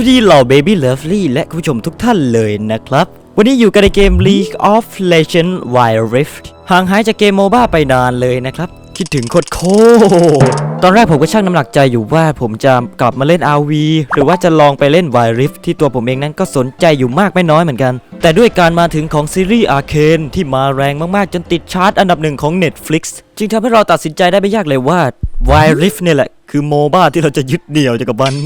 วัสดีเหล่า Baby Lovely และคุณผู้ชมทุกท่านเลยนะครับ วันนี้อยู่กันในเกม League of Legends Wild Rift ห่างหายจากเกมโมบ้าไปนานเลยนะครับ คิดถึงโคตรโคตรตอนแรกผมก็ชั่งน้ำหนักใจอยู่ว่าผมจะกลับมาเล่น RV หรือว่าจะลองไปเล่น Wild Rift ที่ตัวผมเองนั้นก็สนใจอยู่มากไม่น้อยเหมือนกัน แต่ด้วยการมาถึงของซีรีส์ Arcane ที่มาแรงมากๆ จนติดชาร์ตอันดับหนึ่งของ Netflix จึงทำให้เราตัดสินใจได้ไม่ยากเลยว่า Wild Rift เนี่ยแหละคือโมบ้าที่เราจะยึดเหนี่ยวจากกับมัน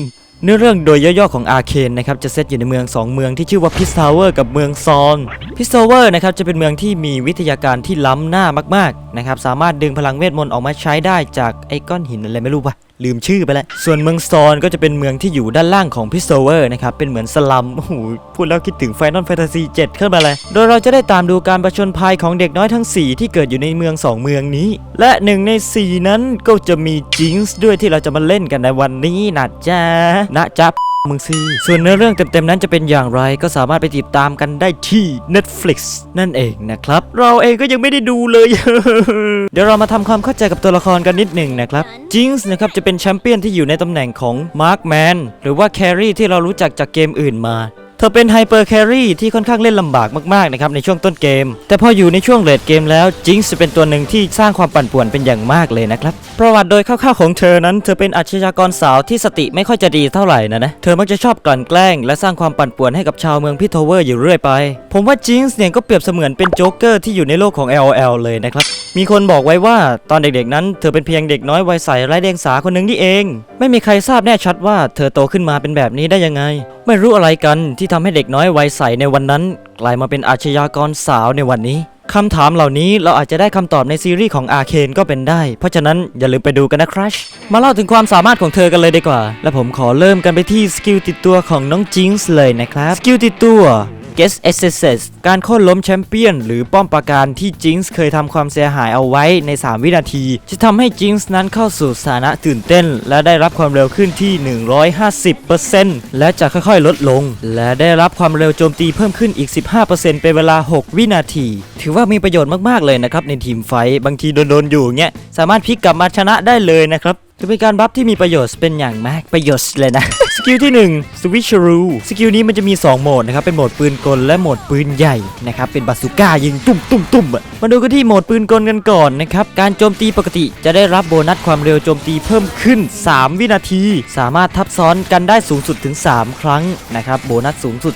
เนื้อเรื่องโดยย่อๆของอาเคนนะครับจะเซตอยู่ในเมือง 2 เมืองที่ชื่อว่าพิสทาวเวอร์กับเมืองซอนพิสทาวเวอร์นะครับจะเป็นเมืองที่มีวิทยาการที่ล้ำหน้ามากๆนะครับสามารถดึงพลังเวทมนต์ออกมาใช้ได้จากไอ้ก้อนหินอะไรไม่รู้ปะ ลืมชื่อไปแล้ว ส่วนเมืองซอนก็จะเป็นเมืองที่อยู่ด้านล่างของพิโซเวอร์นะครับ เป็นเหมือนสลัม โอ้โห พูดแล้วคิดถึง Final Fantasy 7ขึ้นมาเลย โดยเราจะได้ตามดูการประชนภัยของเด็กน้อยทั้ง 4 ที่เกิดอยู่ในเมือง 2 เมืองนี้ และหนึ่งใน 4 นั้นก็จะมีจิงส์ด้วยที่เราจะมาเล่นกันในวันนี้นะจ๊ะนะจ๊ะ มึงซีส่วนเนื้อเรื่องเต็มๆนั้นจะเป็นอย่างไรก็สามารถไปติดตามกันได้ที่ Netflix นั่นเองนะครับ เราเองก็ยังไม่ได้ดูเลย เดี๋ยวเรามาทำความเข้าใจกับตัวละครกันนิดหนึ่งนะครับจิงส์นะครับจะเป็นแชมเปี้ยนที่อยู่ในตำแหน่งของมาร์คแมนหรือว่าแครี่ที่เรารู้จักจากเกมอื่นมา ธอเป็นไฮเปอร์แครี่ที่ค่อนข้างเล่นลำบากมากๆนะครับในช่วงต้นเกม แต่พออยู่ในช่วงเลดเกมแล้วจิงส์จะเป็นตัวหนึ่งที่สร้างความปั่นป่วนเป็นอย่างมากเลยนะครับประวัติโดยคร่าวๆของเธอนั้น เธอเป็นอาชญากรสาวที่สติไม่ค่อยจะดีเท่าไหร่นะนะเธอมักจะชอบกลั่นแกล้ง และสร้างความปั่นป่วนให้กับชาวเมืองพิทเวอร์อยู่เรื่อยไป ผมว่าจิงส์เนี่ยก็เปรียบเสมือนเป็นโจ๊กเกอร์ที่อยู่ในโลกของ LOL เลยนะครับมีคนบอกไว้ว่าตอนเด็กๆนั้น เธอเป็นเพียงเด็กน้อยวัยใสไร้เดียงสาคนหนึ่งนี่เอง ไม่มีใครทราบแน่ชัดว่าเธอโตขึ้นมาเป็นแบบนี้ได้ยังไงไม่รู้อะไรกันที่ทำให้เด็กน้อยวัยใสในวันนั้น กลายมาเป็นอาชญากรสาวในวันนี้คำถามเหล่านี้เราอาจจะได้คำตอบในซีรีส์ของอาเคนก็เป็นได้ เพราะฉะนั้นอย่าลืมไปดูกันนะครัชมาเล่าถึงความสามารถของเธอกันเลยดีกว่า และผมขอเริ่มกันไปที่สกิลติดตัวของน้องจิงส์เลยนะครับ สกิลติดตัว Guest SSS การโค่นล้มแชมเปี้ยน หรือป้อมปราการที่จิงส์เคยทำความเสียหายเอาไว้ใน 3 วินาที จะทำให้จิงส์นั้นเข้าสู่สถานะตื่นเต้น และได้รับความเร็วขึ้นที่ 150%และจะค่อยๆ ลดลง และได้รับความเร็วโจมตีเพิ่มขึ้นอีก 15%เป็นเวลา 6 วินาที ถือว่ามีประโยชน์มากๆเลยนะครับในทีมไฟบางทีโดนๆอยู่เงี้ยสามารถพลิกกลับมาชนะได้เลยนะครับ จะเป็นการบัฟที่มีประโยชน์เป็นอย่างมากประโยชน์เลยนะ สกิลที่1 Switcheroo สกิลนี้มันจะมี 2 โหมดนะครับ เป็นโหมดปืนกลและโหมดปืนใหญ่นะครับ เป็นบาซูก้ายิงตุ้มตุ้มตุ้มอะมาดูกันที่โหมดปืนกลกันก่อนนะครับ การโจมตีปกติจะได้รับโบนัสความเร็วโจมตีเพิ่มขึ้น 3 วินาที สามารถทับซ้อนกันได้สูงสุดถึง 3 ครั้งนะครับ โบนัสสูงสุด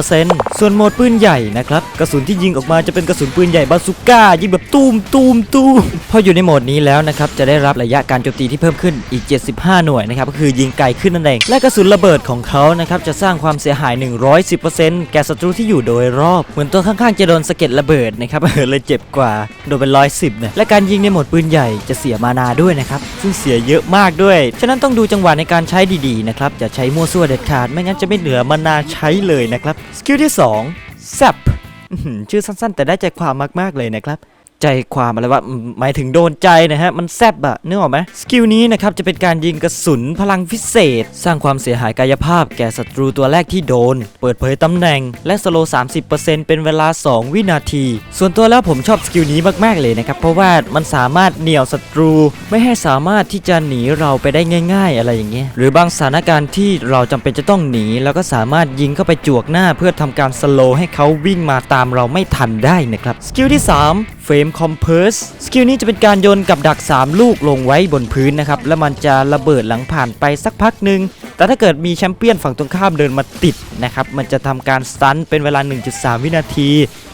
30%ส่วนโหมดปืนใหญ่นะครับ กระสุนที่ยิงออกมาจะเป็นกระสุนปืนใหญ่บาซูก้ายิงแบบตุ้มตุ้มตุ้มพออยู่ในโหมดนี้แล้วนะครับ จะได้รับระยะการโจมตีที่เพิ่มขึ้นอีก 75 หน่วยนะครับก็คือยิงไกลขึ้นนั่นเองและกระสุนระเบิดของเขานะครับจะสร้างความเสียหาย 110%แก่ศัตรูที่อยู่โดยรอบ เหมือนตัวข้างๆจะโดนสะเก็ดระเบิดนะครับเลยเจ็บกว่าโดนเป็นร้อยสิบเนี่ยและการยิงในโหมดปืนใหญ่จะเสียมานาด้วยนะครับซึ่งเสียเยอะมากด้วย ฉะนั้นต้องดูจังหวะในการใช้ดีๆนะครับอย่าใช้มั่วซั่วเด็ดขาดไม่งั้นจะไม่เหลือมานาใช้เลยนะครับสกิลที่2 Zap ชื่อสั้นๆ แต่ได้ใจความมากๆเลยนะครับ ใจความอะไรว่าหมายถึงโดนใจนะฮะ มันแซบอะนึกออกไหมสกิลนี้นะครับจะเป็นการยิงกระสุนพลังพิเศษ สร้างความเสียหายกายภาพแก่ศัตรูตัวแรกที่โดน เปิดเผยตำแหน่ง และสโลว์30%เป็นเวลา 2 วินาที ส่วนตัวแล้วผมชอบสกิลนี้มาก ๆ เลยนะครับ เพราะว่ามันสามารถเหนี่ยวศัตรู ไม่ให้สามารถที่จะหนีเราไปได้ง่าย ๆ อะไรอย่างเงี้ยหรือบางสถานการณ์ที่เราจำเป็นจะต้องหนีแล้วก็สามารถยิงเข้าไปจวกหน้า เพื่อทำการสโลให้เขาวิ่งมาตามเราไม่ทันได้นะครับสกิลที่3เฟรมคอมเพรสสกิลนี้จะเป็นการโยนกับดัก 3 ลูกลงไว้บนพื้นนะครับ แล้วมันจะระเบิดหลังผ่านไปสักพักหนึ่งแต่ถ้าเกิดมีแชมเปี้ยนฝั่งตรงข้ามเดินมาติดนะครับ มันจะทำการสตันเป็นเวลา 1.3 วินาที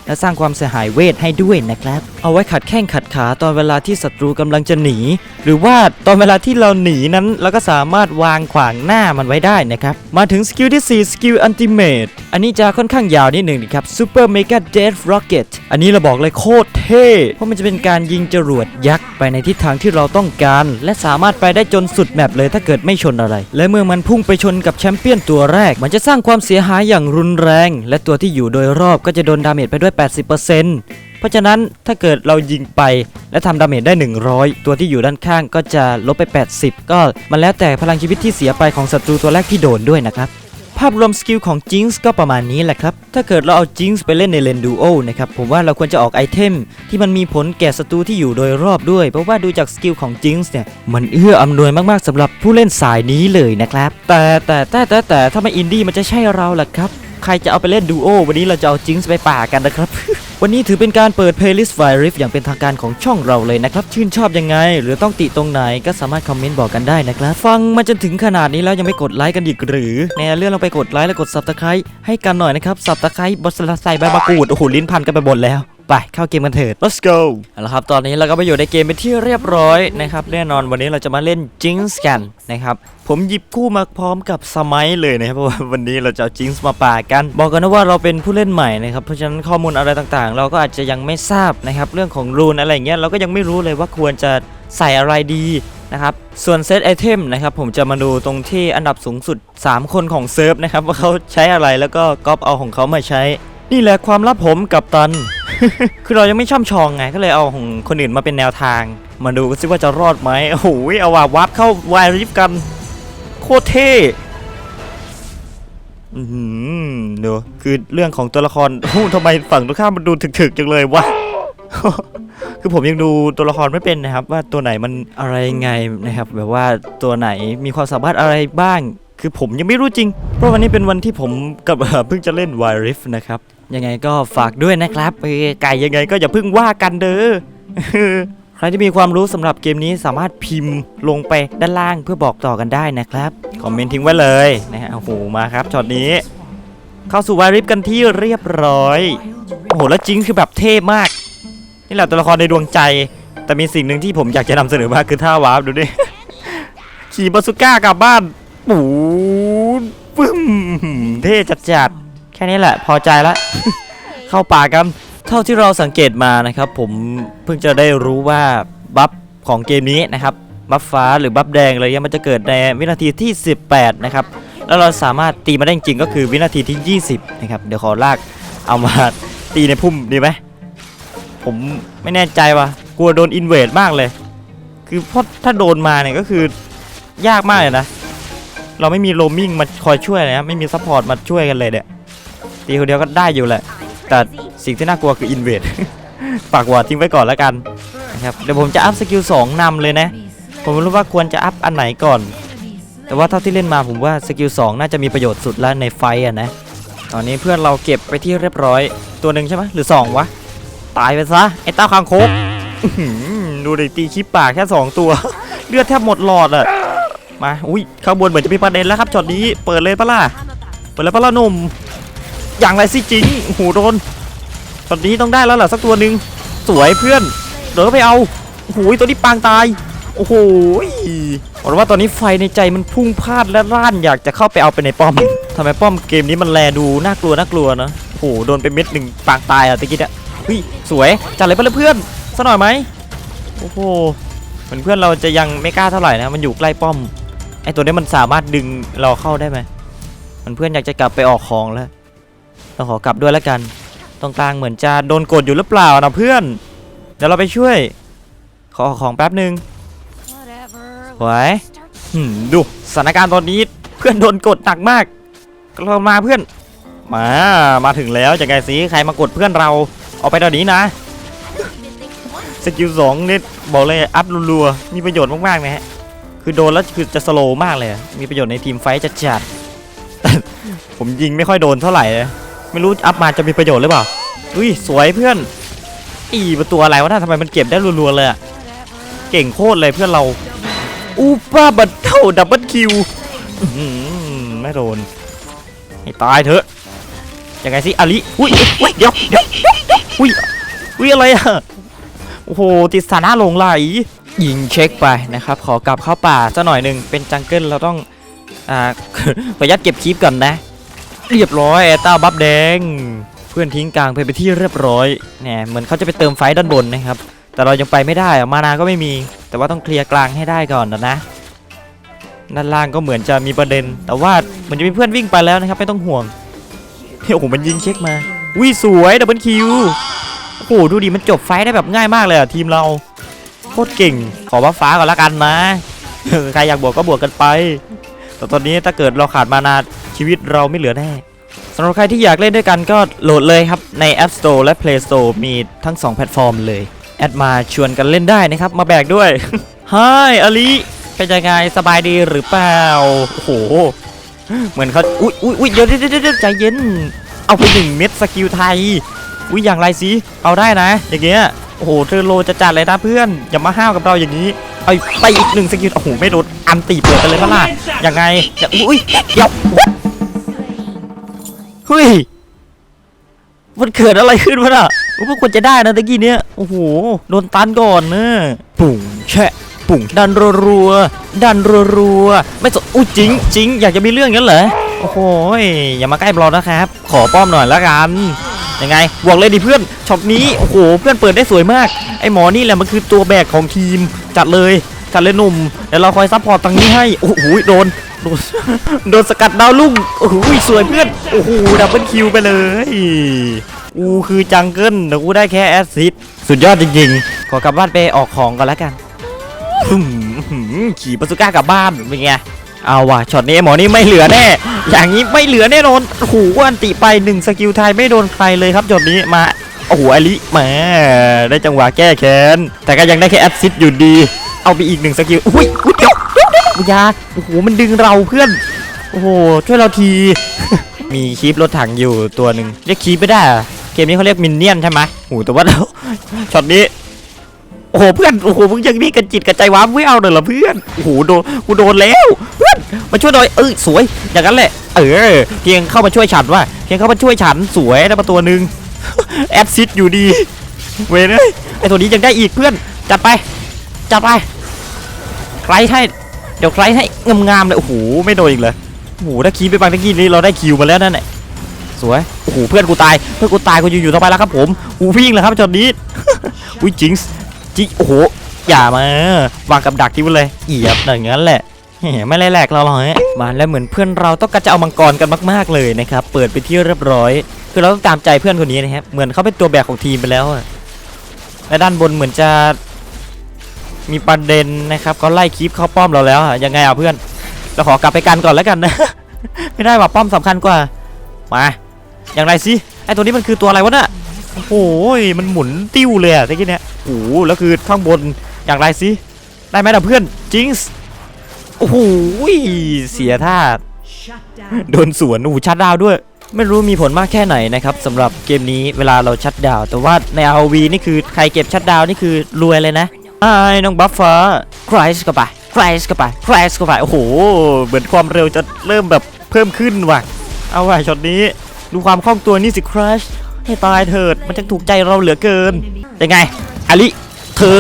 และสร้างความเสียหายเวทให้ด้วยนะครับ เอาไว้ขัดแข้งขัดขาตอนเวลาที่ศัตรูกำลังจะหนี หรือว่าตอนเวลาที่เราหนีนั้นเราก็สามารถวางขวางหน้ามันไว้ได้นะครับ มาถึงสกิลที่ 4 สกิลอันติเมตอันนี้จะค่อนข้างยาวนิดหนึ่งนะครับ Super Mega Death Rocket อันนี้เราบอกเลยโคตรเท่ เพราะมันจะเป็นการยิงจรวดยักษ์ไปในทิศทางที่เราต้องการ และสามารถไปได้จนสุดแมปเลยถ้าเกิดไม่ชนอะไร และเมื่อมันพุ่งไปชนกับแชมเปี้ยนตัวแรก มันจะสร้างความเสียหายอย่างรุนแรง และตัวที่อยู่โดยรอบก็จะโดนดาเมจไปด้วย80%เพราะฉะนั้นถ้าเกิดเรายิงไปและทำดาเมจได้ 100 ตัวที่อยู่ด้านข้างก็จะลบไป 80 ก็มันแล้วแต่พลังชีวิตที่เสียไปของศัตรูตัวแรกที่โดนด้วยนะครับภาพรวมสกิลของจิงส์ก็ประมาณนี้แหละครับ ถ้าเกิดเราเอาจิงส์ไปเล่นในเลนดูโอนะครับ ผมว่าเราควรจะออกไอเทม ที่มันมีผลแก่ศัตรูที่อยู่โดยรอบด้วย เพราะว่าดูจากสกิลของจิงส์เนี่ย มันเอื้ออำนวยมากๆสำหรับผู้เล่นสายนี้เลยนะครับ แต่แต่แต่แต่แต่ถ้าไม่อินดี้มันจะใช่เราล่ะครับ ใครจะเอาไปเล่นดูโอวันนี้เราจะเอาจิงส์ไปป่ากันนะครับ วันนี้ถือเป็นการเปิดเพลย์ลิสต์ไวริฟอย่างเป็นทางการของช่องเราเลยนะครับ ชื่นชอบยังไง หรือต้องติตรงไหนก็สามารถคอมเมนต์บอกกันได้นะครับ ฟังมาจนถึงขนาดนี้แล้วยังไม่กดไลค์กันอีกหรือแน่เรื่องลงไปกดไลค์และกดซับสไครต์ให้กันหน่อยนะครับซับสไครต์บอสลาใส่ใบากรูดโอ้โหลิ้นพันกันไปหมดแล้ว ไปเข้าเกมกันเถิด let's go เอาละครับตอนนี้เราก็ไปอยู่ในเกมเป็นที่เรียบร้อยนะครับแน่นอนวันนี้เราจะมาเล่น Jinx กันนะครับผมหยิบคู่มาพร้อมกับสมัยเลยนะครับเพราะว่าวันนี้เราจะเอา Jinx มาป่ากัน บอกกันนะว่าเราเป็นผู้เล่นใหม่นะครับเพราะฉะนั้นข้อมูลอะไรต่างๆ เราก็อาจจะยังไม่ทราบนะครับเรื่องของรูนอะไรอย่างเงี้ยเราก็ยังไม่รู้เลยว่าควรจะใส่อะไรดีนะครับส่วนเซตไอเทมนะครับผมจะมาดูตรงที่อันดับสูงสุด 3 คนของเซิร์ฟนะครับว่าเขาใช้อะไรแล้วก็ก๊อปเอาของเขามาใช้ นี่แหละความลับผมกับตัน คือเรายังไม่ช่ำชองไง ก็เลยเอาของคนอื่นมาเป็นแนวทาง มาดูซิว่าจะรอดไหมโอ้โหเอาว่าวับเข้าวายริฟกัน โคตรเท่หือเดี๋ยวคือเรื่องของตัวละครโอ้ทำไมฝั่งตรงข้ามมันดูถึกๆจังเลยวะคือผมยังดูตัวละครไม่เป็นนะครับ ว่าตัวไหนมันอะไรไงนะครับ แบบว่าตัวไหนมีความสามารถอะไรบ้าง คือผมยังไม่รู้จริง เพราะวันนี้เป็นวันที่ผมกับเพิ่งจะเล่น Wild Rift นะครับ ยังไงก็ฝากด้วยนะครับเออไก่ยังไงก็อย่าเพิ่งว่ากันเด้อใครที่มีความรู้สำหรับเกมนี้สามารถพิมพ์ลงไปด้านล่างเพื่อบอกต่อกันได้นะครับ คอมเมนต์ทิ้งไว้เลยนะฮะโอ้โหมาครับช็อตนี้ เข้าสู่วาริฟกันที่เรียบร้อย โอ้โหแล้วจริงคือแบบเท่มาก นี่แหละตัวละครในดวงใจ แต่มีสิ่งหนึ่งที่ผมอยากจะนำเสนอมากคือท่าวาร์ปดูดิขี่บาสุก้ากลับบ้านปูดปึ้มเท่จัด ค่นี้แหละพอใจละ เข้าป่ากัน เท่าที่เราสังเกตมานะครับ ผมเพิ่งจะได้รู้ว่าบัฟของเกมนี้นะครับบัฟฟ้าหรือบัฟแดงอะไรเงี้ยมันจะเกิดในวินาทีที่ 18 นะครับ แล้วเราสามารถตีมาได้จริงก็คือวินาทีที่ 20 นะครับ เดี๋ยวขอลากเอามาตีในพุ่มดีไหมผมไม่แน่ใจว่ะกลัวโดนอินเวดมากเลย คือเพราะถ้าโดนมาเนี่ยก็คือยากมากเลยนะ เราไม่มีโรมมิ่งมาคอยช่วยเลยนะไม่มีซัพพอร์ตมาช่วยกันเลยเนี่ย ตีคนเดียวก็ได้อยู่แหละ แต่สิ่งที่น่ากลัวคืออินเวดฝากวอร์ทิ้งไว้ก่อนแล้วกันนะครับเดี๋ยวผมจะอัพสกิล2นำเลยนะ ผมไม่รู้ว่าควรจะอัพอันไหนก่อน แต่ว่าเท่าที่เล่นมาผมว่าสกิล2น่าจะมีประโยชน์สุดแล้วในไฟต์อะนะ ตอนนี้เพื่อนเราเก็บไปที่เรียบร้อยตัวหนึ่งใช่ไหมหรือ2วะ ตายไปซะไอ้เต้าคางคกดูดิตีคลิปปากแค่2ตัว เลือดแทบหมดหลอดอะมา อุ้ยข้างบนเหมือนจะมีประเด็นแล้วครับช็อตนี้ เปิดเลยปะล่ะ เปิดเลยปะล่ะหนุ่ม อย่างไรสิจริงโอ้โหโดนช็อตนี้ต้องได้แล้วล่ะสักตัวหนึ่งสวยเพื่อนเดี๋ยวไปเอาโอ้โหตัวนี้ปางตาย โอ้โหบอกว่าตอนนี้ไฟในใจมันพุ่งพลาดและร่านอยากจะเข้าไปเอาไปในป้อมทำไมป้อมเกมนี้มันแลดูน่ากลัวน่ากลัวนะโอ้โหโดนไปเม็ดหนึ่งปางตายอะตะกี้อะเฮ้ยสวยจัดเลยเลยเพื่อนสักหน่อยไหมโอ้โหเหมือนเพื่อนเราจะยังไม่กล้าเท่าไหร่นะมันอยู่ใกล้ป้อมไอตัวนี้มันสามารถดึงเราเข้าได้ไหมมันเพื่อนอยากจะกลับไปออกของแล้ว เราขอกลับด้วยแล้วกัน ตรงกลางเหมือนจะโดนกดอยู่หรือเปล่านะเพื่อน เดี๋ยวเราไปช่วย ขอออกของแป๊บหนึ่งไหวหืมดูสถานการณ์ตอนนี้เพื่อนโดนกดหนักมากเรามาเพื่อน มา มาถึงแล้วจะไงสิใครมากดเพื่อนเราออกไปตอนนี้นะสกิลสองนี่บอกเลยอัพรัวๆมีประโยชน์มากๆนะฮะคือโดนแล้วคือจะสโลว์มากเลยอะมีประโยชน์ในทีมไฟท์จัดๆแต่ผมยิงไม่ค่อยโดนเท่าไหร่เลย ไม่รู้อัพมาจะมีประโยชน์หรือเปล่า อุ้ยสวยเพื่อน อีประตูอะไรวะน่าทำไมมันเก็บได้รัวๆเลยอะเก่งโคตรเลยเพื่อนเรา อูป้าบัตเท่าดับเบิลคิวไม่โดนให้ตายเถอะ ยังไงสิอาลิอุ้ยอุ้ยเดี๋ยวเดี๋ยวอุ้ยอุ้ยอะไรอะโอ้โหติดสานะลงไหลยิงเช็คไปนะครับ ขอกลับเข้าป่าสักหน่อยหนึ่งเป็นจังเกิลเราต้องอ่าขออนุญาตเก็บคลิปก่อนนะ เรียบร้อยแอตตาบัฟแดง เพื่อนทิ้งกลางไปไปที่เรียบร้อยเนี่ยเหมือนเขาจะไปเติมไฟด้านบนนะครับ แต่เรายังไปไม่ได้อะมานาก็ไม่มี แต่ว่าต้องเคลียร์กลางให้ได้ก่อนนะนะด้านล่างก็เหมือนจะมีประเด็น แต่ว่าเหมันจะมีเพื่อนวิ่งไปแล้วนะครับไม่ต้องห่วงเฮ้ยโอ้โหมันยิงเช็คมาวิสวยดับเบิลคิวโอ้โหดูดิมันจบไฟได้แบบง่ายมากเลยอะทีมเราโคตรเก่งขอว่าฟ้าก่อนละกันนะใครอยากบวกก็บวกกันไป แต่ตอนนี้ถ้าเกิดเราขาดมานาชีวิตเราไม่เหลือแน่สำหรับใครที่อยากเล่นด้วยกันก็โหลดเลยครับ ใน App Store และ Play Store มีทั้ง 2 แพลตฟอร์มเลย แอดมาชวนกันเล่นได้นะครับ มาแบกด้วยฮายอลิเป็นยังไงสบายดีหรือเปล่า โอ้โห เหมือนเขาอุ้ยอุ้ยอุ้ยเดี๋ยวเดี๋ยวเดี๋ยวเดี๋ยวใจเย็น เอาไปหนึ่งเม็ดสกิลไทย อุ้ยอย่างไรสิเอาได้นะ อย่างเงี้ยโอ้โหเธอโลจะจัดเลยนะเพื่อน อย่ามาห้าวกับเราอย่างนี้ เอาไปอีกหนึ่งสกิลโอ้โหไม่โดนอันตีเปิดไปเลยพะล่ะยังไงจะอุ้ยเดี๋ยวเฮ้ยมันเกิดอะไรขึ้นวะน่ะพวกควรจะได้นะตะกี้เนี้ยโอ้โหโดนตันก่อนเนะปุ่งแชะปุ่งดันรัวๆดันรัวๆไม่สนอุ้ยจริงจริงอยากจะมีเรื่องงั้นเหรอโอ้โหยอย่ามาใกล้บอลนะครับ ขอป้อมหน่อยละกัน ยังไงบอกเลยดิเพื่อนช็อตนี้โอ้โหเพื่อนเปิดได้สวยมากไอหมอนี่แหละมันคือตัวแบกของทีมจัดเลยจัดเลยหนุ่มเดี๋ยวเราคอยซัพพอร์ตตรงนี้ให้โอ้โหโดนโดนโดนสกัดดาวลุ่งโอ้โหสวยเพื่อนโอ้โหดับเบิลคิวไปเลยกูคือจังเกิลแต่กูได้แค่แอสซิดสุดยอดจริงๆขอกลับบ้านไปออกของก่อนแล้วกันขี่ปาสุก้ากลับบ้านเป็นไง เอาว่ะช็อตนี้หมอนี่ไม่เหลือแน่ อย่างนี้ไม่เหลือแน่นอนโอ้โหอันติไปหนึ่งสกิลไทยไม่โดนใครเลยครับช็อตนี้มาโอ้โหอลิมาได้จังหวะแก้แค้นแต่ก็ยังได้แค่แอสซิดอยู่ดี เอาไปอีกหนึ่งสกิลอุ้ยอุ๊ยเดี๋ยวเดี๋ยาโอ้โหมันดึงเราเพื่อน โอ้โหช่วยเราที มีคีปรถถังอยู่ตัวหนึ่งเรียกคีปไม่ได้เกมนี้เขาเรียกมินเนี่ยนใช่ไหมโอ้โหแต่ว่าช็อตนี้ โอ้โหเพื่อนโอ้โหมึงยังมีกันจิตกันใจว้าไม่เอาหน่อยเหรอเพื่อนโอ้โหโดนกูโดนแล้วเพื่อนมาช่วยหน่อยเอ้ยสวยอย่างนั้นแหละ เออเพียงเข้ามาช่วยฉันว่ะเพียงเข้ามาช่วยฉันสวยได้มาตัวหนึ่งแอดซิดอยู่ดีเวยเอ้ยไอตัวนี้ยังได้อีกเพื่อนจัดไปจัดไปใครให้เดี๋ยวใครให้งามๆเลยโอ้โหไม่โดนอีกเลยโอ้โหถ้าคีบไปบางตะกี้นี้เราได้คิวมาแล้วนั่นแหละสวยโอ้โหเพื่อนกูตายเพื่อนกูตายกูอยู่อยู่ต่อไปแล้วครับผมกูวิ่งเลยครับจอดนี้อุ้ยจิงส์ จิโอ้โหอย่ามาวางกับดักที่มันเลยเหยียบอย่างนั้นแหละไม่ไล่แหลกเราหรอกฮะมาแล้วเหมือนเพื่อนเราต้องการจะเอามังกรกันมาก ๆเลยนะครับเปิดไปที่เรียบร้อย คือเราต้องตามใจเพื่อนคนนี้นะครับเหมือนเขาเป็นตัวแบกของทีมไปแล้วอะและด้านบนเหมือนจะมีประเด็นนะครับเขาไล่คีปเข้าป้อมเราแล้วอะยังไงอะเพื่อนเราขอกลับไปกันก่อนแล้วกันนะไม่ได้ว่าป้อมสำคัญกว่ามาอย่างไรสิไอตัวนี้มันคือตัวอะไรวะน่ะ โอ้โหยมันหมุนติ้วเลยอะตะกี้เนี่ยโอ้โหแล้วคือข้างบนอย่างไรสิได้ไหมล่ะเพื่อนจิงส์โอ้โหยเสียท่าโดนสวนโอ้โหชัดดาวด้วย ไม่รู้มีผลมากแค่ไหนนะครับสำหรับเกมนี้เวลาเราชัดดาว แต่ว่าใน ROV นี่คือใครเก็บชัดดาวนี่คือรวยเลยนะไอ้น้องบัฟฟ้าครส์เข้าไปครส์เข้าไปครส์เข้าไปโอ้โหเหมือนความเร็วจะเริ่มแบบเพิ่มขึ้นว่ะ เอาว่ะช็อตนี้ ดูความคล่องตัวนี่สิครัช ให้ตายเถิดมันจะถูกใจเราเหลือเกินยังไงอลิเธอ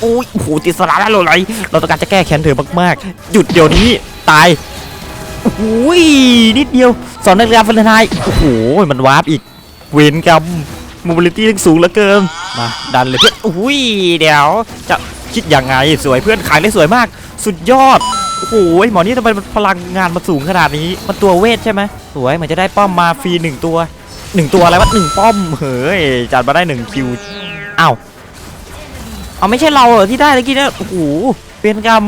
โอ้ยโหติดสาระแล้วเลย เราต้องการจะแก้แค้นเธอมากๆ หยุดเดี๋ยวนี้ตายโอ้โหนิดเดียวสอนนักเรียนฟันไทยโอ้โหมันวาร์ปอีกเวนกรรมมูบิลิตี้ทั้งสูงเหลือเกินมาดันเลยเพื่อนโอ้ยเดี๋ยวจะคิดยังไงสวยเพื่อนขายได้สวยมาก สุดยอดโอ้โหหมอนี่ทำไมมันพลังงานมันสูงขนาดนี้ มันตัวเวทใช่ไหมสวยเหมือนจะได้ป้อมมาฟรีหนึ่งตัว หนึ่งตัวอะไรวะหนึ่งป้อมเฮ้ยจัดมาได้หนึ่งคิวอ้าวเอาไม่ใช่เราเหรอที่ได้เมื่อกี้เนี่ยโอ้โหเป็นกรรม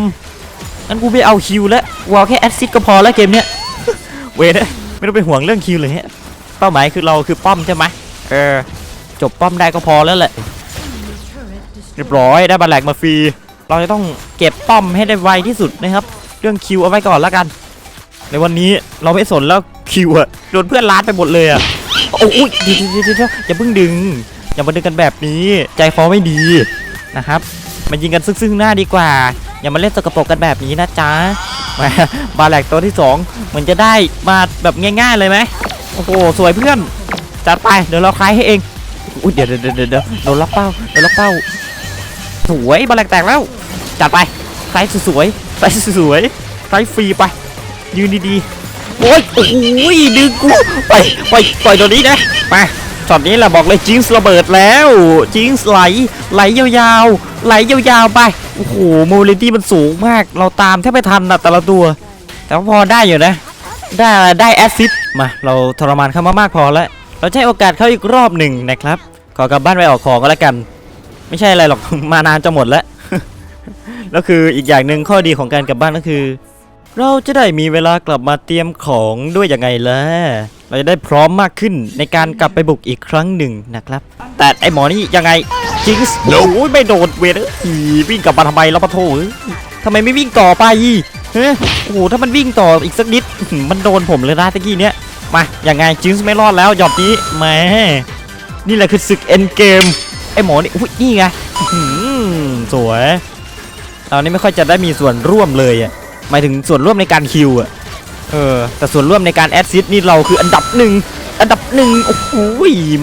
งั้นกูไปเอาคิวแล้วกูเอาแค่แอสซิดก็พอแล้วเกมเนี้ยเวทอะไม่ต้องไปห่วงเรื่องคิวเลยฮะเป้าหมายคือเราคือป้อมใช่ไหมเออจบป้อมได้ก็พอแล้วแหละเรียบร้อยได้บัลแลกมาฟรีเราจะต้องเก็บป้อมให้ได้ไวที่สุดนะครับ เรื่องคิวเอาไว้ก่อนแล้วกัน ในวันนี้เราไม่สนแล้วคิวอะโดนเพื่อนล้านไปหมดเลยอะ โอ้ยเดี๋ยวเดี๋ยวเดี๋ยวอย่าเพิ่งดึง อย่ามาดึงกันแบบนี้ ใจคอไม่ดีนะครับมายิงกันซึ่งๆหน้าดีกว่า อย่ามาเล่นสกปรกกันแบบนี้นะจ๊ะมาบาแหลกตัวที่สองเหมือนจะได้มาแบบง่ายๆเลยไหมโอ้โหสวยเพื่อนจัดไปเดี๋ยวเราคลายให้เองอุ้ยเดี๋ยวเดี๋ยวเดี๋ยวเดี๋ยวโดนล็อกเป้าโดนล็อกเป้าสวยบาแหลกแตกแล้วจัดไปคลายสวยๆคลายสวยๆคลายฟรีไปยืนดีๆ โอ้ยโอ้ยดึงกูไปไปปล่อยตัวนี้นะมาช็อตนี้แหละบอกเลยจิงส์ระเบิดแล้วจิงส์ไหลไหลยาวๆ ไหลยาวๆไปโอ้โหโมบิลิตี้มันสูงมาก เราตามแทบไม่ทันนะแต่ละตัว แต่ว่าพอได้อยู่นะ ได้ได้แอสซิดมาเราทรมานเขามามากพอแล้ว เราใช้โอกาสเขาอีกรอบหนึ่งนะครับ ขอกลับบ้านไปออกของก็แล้วกัน ไม่ใช่อะไรหรอกมานานจะหมดแล้วแล้วคืออีกอย่างหนึ่งข้อดีของการกลับบ้านก็คือ เราจะได้มีเวลากลับมาเตรียมของด้วยยังไงล่ะ เราจะได้พร้อมมากขึ้นในการกลับไปบุกอีกครั้งหนึ่งนะครับ แต่ไอหมอนี่ยังไงจิงส์โอ้ยไม่โดดเวทอีวิ่งกลับมาทำไมเราปะโถเอ้ยทำไมไม่วิ่งต่อไปเฮ้ยโอ้โหถ้ามันวิ่งต่ออีกสักนิดอื้อหือมันโดนผมเลยนะตะกี้เนี้ยมายังไงจิงส์ไม่รอดแล้วหยอบนี้แหมนี่แหละคือศึกเอ็นเกมไอหมอนี่อุ้ยนี่ไงอื้อหือสวยเรานี่ไม่ค่อยจะได้มีส่วนร่วมเลยอะ หมายถึงส่วนร่วมในการคิวอะเออแต่ส่วนร่วมในการแอดซิสนี่เราคืออันดับหนึ่งอันดับหนึ่งโอ้โห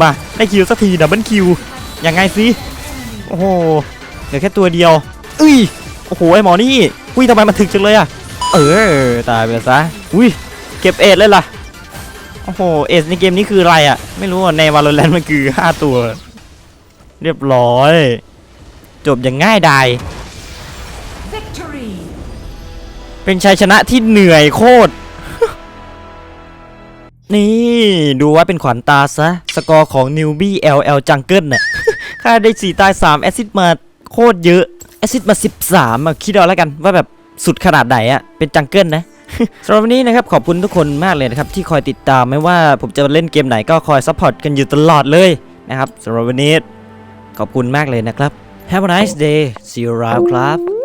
มาได้คิวสักทีดับเบิลคิวยังไงสิโอ้โหเหลือแค่ตัวเดียวอุ้ยโอ้โหไอหมอนี่อุ้ยทำไมมันถึกจังเลยอะเออตายไปแล้วซะอุ้ยเก็บเอทเลยล่ะโอ้โหเอทในเกมนี้คืออะไรอะไม่รู้อะในวาโลแรนต์มันคือ 5 ตัว เรียบร้อย จบอย่างง่ายดาย เป็นชัยชนะที่เหนื่อยโคตร นี่ดูว่าเป็นขวัญตาซะ สกอร์ของ Newbie LL Jungle น่ะค่าได้ 4 ตาย 3 แอซิดมาโคตรเยอะ แอซิดมา 13อะคิดเอาแล้วกันว่าแบบสุดขนาดไหนอะเป็นจังเกิลนะสำหรับวันนี้นะครับ ขอบคุณทุกคนมากเลยนะครับ ที่คอยติดตามไม่ว่าผมจะเล่นเกมไหนก็คอยซัพพอร์ตกันอยู่ตลอดเลยนะครับสำหรับวันนี้ ขอบคุณมากเลยนะครับ Have a nice day see you around ครับ